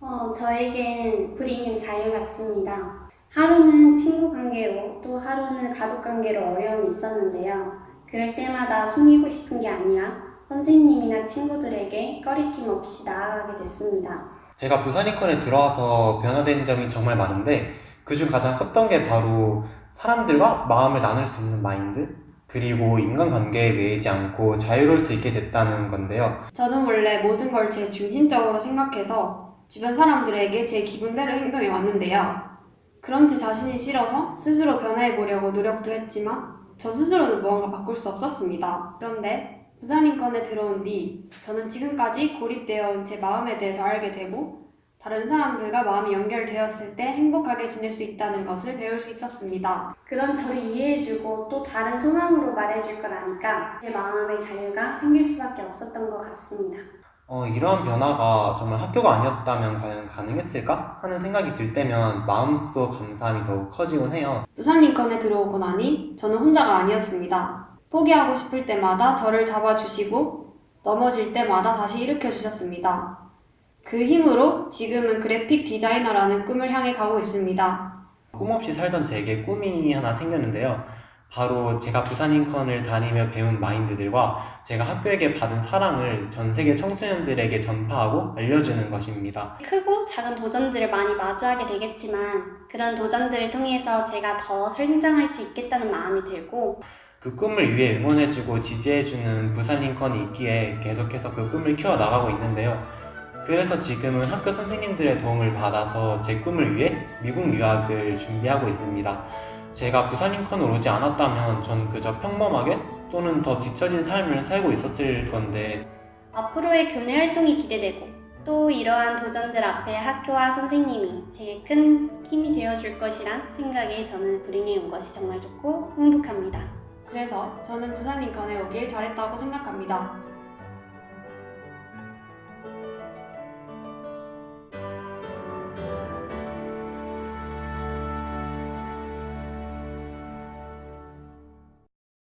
어, 저에겐 불이는 자유 같습니다. 하루는 친구 관계로 또 하루는 가족 관계로 어려움이 있었는데요. 그럴 때마다 숨기고 싶은 게 아니라 선생님이나 친구들에게 꺼리낌 없이 나아가게 됐습니다. 제가 부산이컨에 들어와서 변화된 점이 정말 많은데 그중 가장 컸던 게 바로 사람들과 마음을 나눌 수 있는 마인드 그리고 인간관계에 매이지 않고 자유로울 수 있게 됐다는 건데요. 저는 원래 모든 걸 제 중심적으로 생각해서 주변 사람들에게 제 기분대로 행동해 왔는데요. 그런 제 자신이 싫어서 스스로 변화해 보려고 노력도 했지만 저 스스로는 무언가 바꿀 수 없었습니다. 그런데 부산 링컨에 들어온 뒤 저는 지금까지 고립되어 온 제 마음에 대해서 알게 되고 다른 사람들과 마음이 연결되었을 때 행복하게 지낼 수 있다는 것을 배울 수 있었습니다. 그런 저를 이해해주고 또 다른 소망으로 말해줄 걸 아니까 제 마음의 자유가 생길 수밖에 없었던 것 같습니다. 어, 이러한 변화가 정말 학교가 아니었다면 과연 가능했을까 하는 생각이 들 때면 마음속 감사함이 더욱 커지곤 해요. 부산 링컨에 들어오고 나니 저는 혼자가 아니었습니다. 포기하고 싶을 때마다 저를 잡아주시고 넘어질 때마다 다시 일으켜 주셨습니다. 그 힘으로 지금은 그래픽 디자이너라는 꿈을 향해 가고 있습니다. 꿈 없이 살던 제게 꿈이 하나 생겼는데요. 바로 제가 부산인컨을 다니며 배운 마인드들과 제가 학교에게 받은 사랑을 전 세계 청소년들에게 전파하고 알려주는 것입니다. 크고 작은 도전들을 많이 마주하게 되겠지만 그런 도전들을 통해서 제가 더 성장할 수 있겠다는 마음이 들고 그 꿈을 위해 응원해주고 지지해주는 부산인컨이 있기에 계속해서 그 꿈을 키워나가고 있는데요. 그래서 지금은 학교 선생님들의 도움을 받아서 제 꿈을 위해 미국 유학을 준비하고 있습니다. 제가 부산인컨을 오지 않았다면 전 그저 평범하게 또는 더 뒤처진 삶을 살고 있었을 건데 앞으로의 교내 활동이 기대되고 또 이러한 도전들 앞에 학교와 선생님이 제게 큰 힘이 되어줄 것이란 생각에 저는 불행해 온 것이 정말 좋고 행복합니다. 그래서 저는 부산 링컨에 오길 잘했다고 생각합니다.